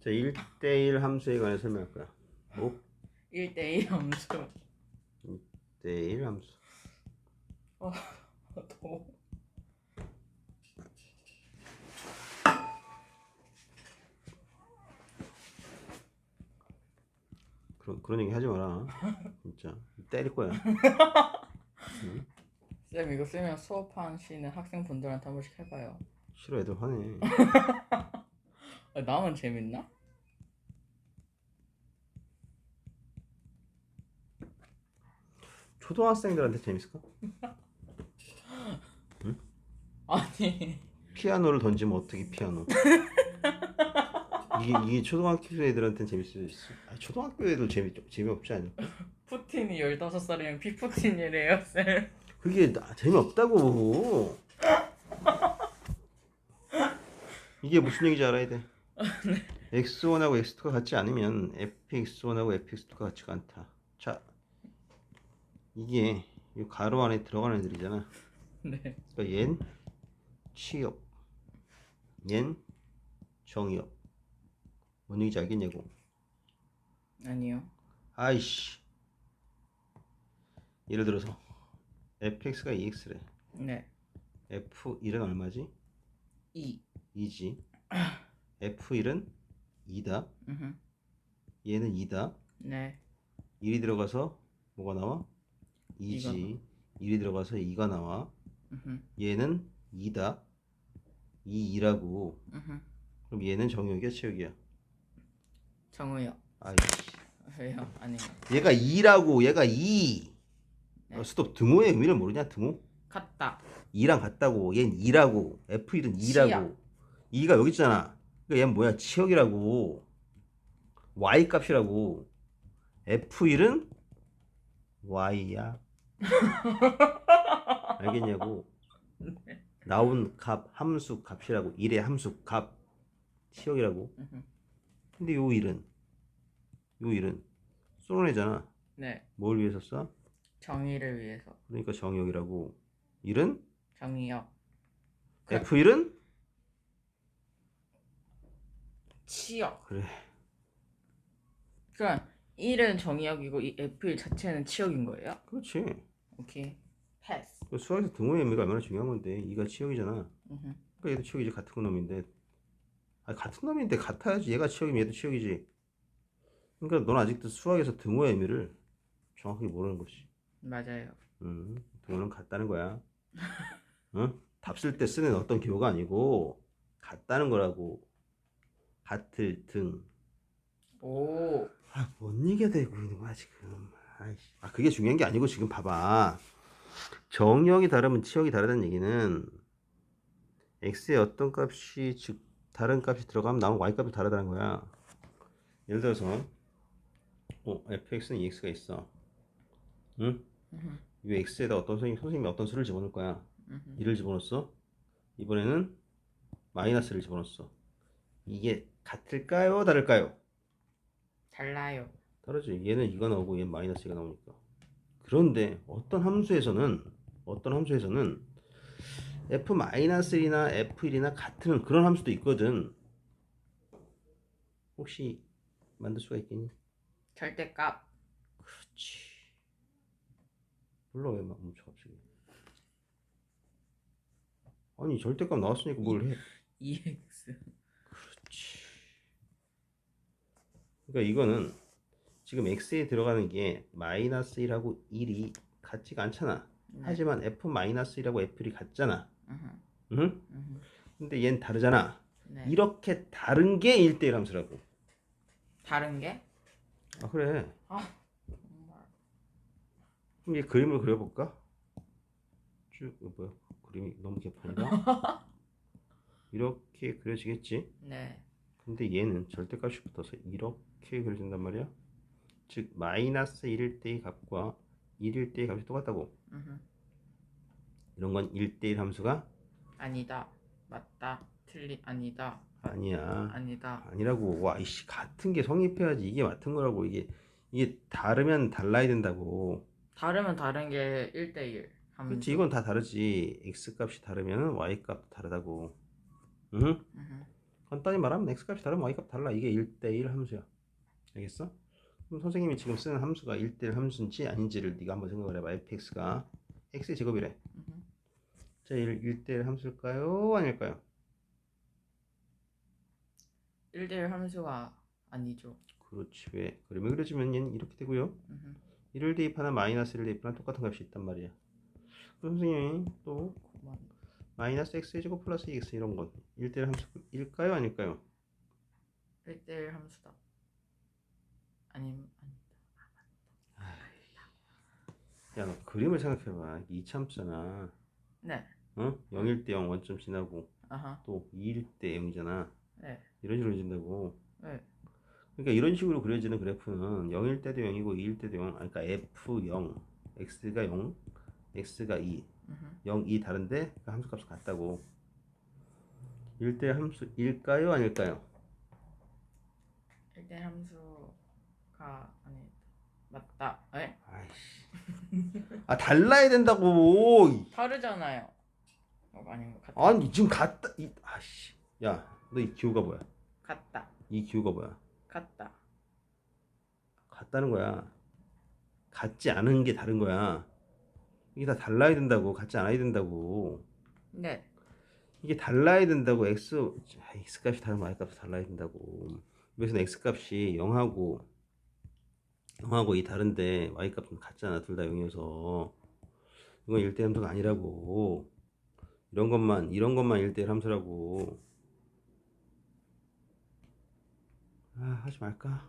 자 1대1 함수에 관해 설명할 거야. 뭐? 1대1 함수. 1대1 함수. 더 그런, 그런 얘기 하지 마라. 진짜. 때릴 거야 쌤 이거 쓰면 수업하시는 학생분들한테 한 번씩 해봐요. 싫어 애들 화내. 아, 나만 재밌나? 초등학생들한테 재밌을까? 아니. 피아노를 던지면 어떻게 피아노? 이게, 이게 초등학교 애들한테는 재밌을 수 있어. 아니, 초등학교 애들 재미, 재미없지 않을까? 푸틴이 15살이면 피푸틴이래요 쌤 그게 나- 재미없다고. 이게 무슨 얘기인지 알아야 돼. X1하고 x2가 같지 않으면 fx1하고 fx2가 같지가 않다. 자 이게 이 가로 안에 들어가는 애들이잖아. 네. 그러니까 얜 취업. 얜 정의업. 뭔 얘기인지 알겠냐고 아니요. 아이씨. 예를 들어서 fx가 2x래. 네. F1은 얼마지? 2 2지. F1은 2다. 음흠. 얘는 2다. 네. 1이 들어가서 뭐가 나와? 2지. 1이 들어가서 2가 나와. 음흠. 얘는 2다. 2, 2라고. 음흠. 그럼 얘는 정의역이야? 채역이야? 정우요 아이씨. 왜요? 아니요. 얘가 2라고. 얘가 2 네. 어, 스톱. 등호의 의미를 모르냐? 등호? 같다. 2랑 같다고. 얘는 2라고. F1은 2라고. 치역. 2가 여기 있잖아. 그러니까 얘는 뭐야? 치역이라고. Y 값이라고. F1은 Y야. 알겠냐고? 나온 값 함수 값이라고. 1의 함수 값. 치역이라고. 근데 요 1은 요 1은 쏘는 애잖아. 네. 뭘 위해서 써? 정의를 위해서. 그러니까 정역이라고. 1은? 정의요 그- F1은? 치역. 그래. 그럼 1은 정의역이고 이 F1 자체는 치역인 거예요? 그렇지. 오케이. 패스 그 수학에서 등호의 의미가 얼마나 중요한 건데 이가 치역이잖아. 음흠. 그러니까 얘도 치역이지 같은 놈인데. 아 같은 놈인데 같아야지. 얘가 치역이면 얘도 치역이지. 그러니까 넌 아직도 수학에서 등호의 의미를 정확하게 모르는 것이 맞아요 음, 등호는 같다는 거야 응? 답쓸 때 쓰는 어떤 기호가 아니고 같다는 거라고 같을 등 오 아, 뭔 얘기가 되고 있는 거야, 지금. 아이씨. 아, 그게 중요한 게 아니고, 지금 봐봐. 정역이 다르면 치역이 다르다는 얘기는, x의 어떤 값이, 즉, 다른 값이 들어가면 나온 y 값이 다르다는 거야. 예를 들어서, 어, fx는 2x가 있어. 응? 이 x에다 어떤 선생님, 선생님이 어떤 수를 집어넣을 거야. 음흠. 1을 집어넣었어. 이번에는 마이너스를 집어넣었어. 이게 같을까요? 다를까요? 달라요 다르지. 얘는 이가 나오고 얘는 마이너스가 나오니까. 그런데 어떤 함수에서는 어떤 함수에서는 f-1이나 f1이나 같은 그런 함수도 있거든. 혹시 만들 수가 있겠니? 절대값 그렇지. 몰라 왜 막 멈춰 갑자기. 아니 절대값 나왔으니까 뭘 해? EX 그렇지. 그러니까 이거는 지금 x에 들어가는 게 마이너스 1하고 1이 같지가 않잖아. 네. 하지만 f-1하고 f1이 같잖아. 응? 음흠. 근데 얘는 다르잖아. 네. 이렇게 다른 게 1대1 함수라고. 다른 게? 아 그래. 아 그럼 얘 그림을 그려볼까? 쭉 어, 뭐야? 그림이 너무 개판이다. 이렇게 그려지겠지? 네 근데 얘는 절대값이 붙어서 이렇게 그려진단 말이야. 즉 마이너스 1일 때의 값과 1일 때의 값이 똑같다고. 음흠. 이런 건 1대1 함수가 아니다 맞다 틀리 아니다 아니야. 아니다 아니라고. 와, 이씨 같은 게 성립해야지 이게 맞는 거라고. 이게 이게 다르면 달라야 된다고. 다르면 다른 게 1대1 함수. 그렇지 이건 다 다르지 x 값이 다르면 y 값도 다르다고 응? 간단히 말하면 x 값이 다르면 y 값 달라 이게 1대1 함수야 알겠어? 그럼 선생님이 지금 쓰는 함수가 1대1 함수인지 아닌지를 네가 한번 생각을 해봐 fx가 x의 제곱이래. 자 1, 1대1 함수일까요? 아닐까요? 1대1 함수가 아니죠. 그렇지 왜? 그림을 그려주면 얘는 이렇게 되고요 음흠. 1을 대입하나 마이너스를 대입하나 똑같은 값이 있단 말이야 그럼 선생님이 또. 마이너스 x의 제곱 플러스 2x 이런 건 1대1 함수일까요? 아닐까요? 1대1 함수다. 아님 아니다. 야, 너 그림을 생각해봐. 이게 이참수잖아. 네. 어? 0일 때0 원점 지나고 아하. 또 2일 때 0이잖아. 네. 이런 식으로 그려진다고. 네. 그러니까 이런 식으로 그려지는 그래프는 0일 때도 0이고 2일 때도 0. 아니, 그러니까 F0, X가 0, X가 2. 음흠. 0, 2 다른데 그 함수값이 같다고. 1대 함수 일까요? 아닐까요? 1대1 함수가 아니다. 맞다. 에? 아이씨. 아, 달라야 된다고. 다르잖아요. 어, 것 같다. 아니, 지금 같다. 이, 아씨. 야, 너 이 기호가 뭐야? 같다. 이 기호가 뭐야? 같다. 같다는 거야. 같지 않은 게 다른 거야. 이게 다 달라야 된다고. 같지 않아야 된다고. 네. 이게 달라야 된다고. x 아, x 값이 다르면 y 값이 달라야 된다고. 여기서는 x 값이 0하고 0하고 이 다른데 y 값은 같잖아. 둘 다 0이어서. 이건 1대 함수가 아니라고. 이런 것만 이런 것만 1대1 함수라고. 아, 하지 말까?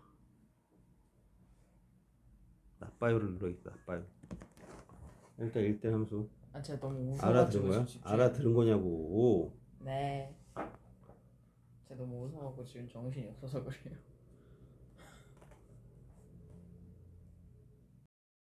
나빠요를 눌러야겠다. 나빠요. 일단 1대 함수. 아 제가 너무 알아들은 웃어가지고 거야? 지금 알아들은 거냐고. 네. 제가 너무 웃어가고 지금 정신이 없어서 그래요.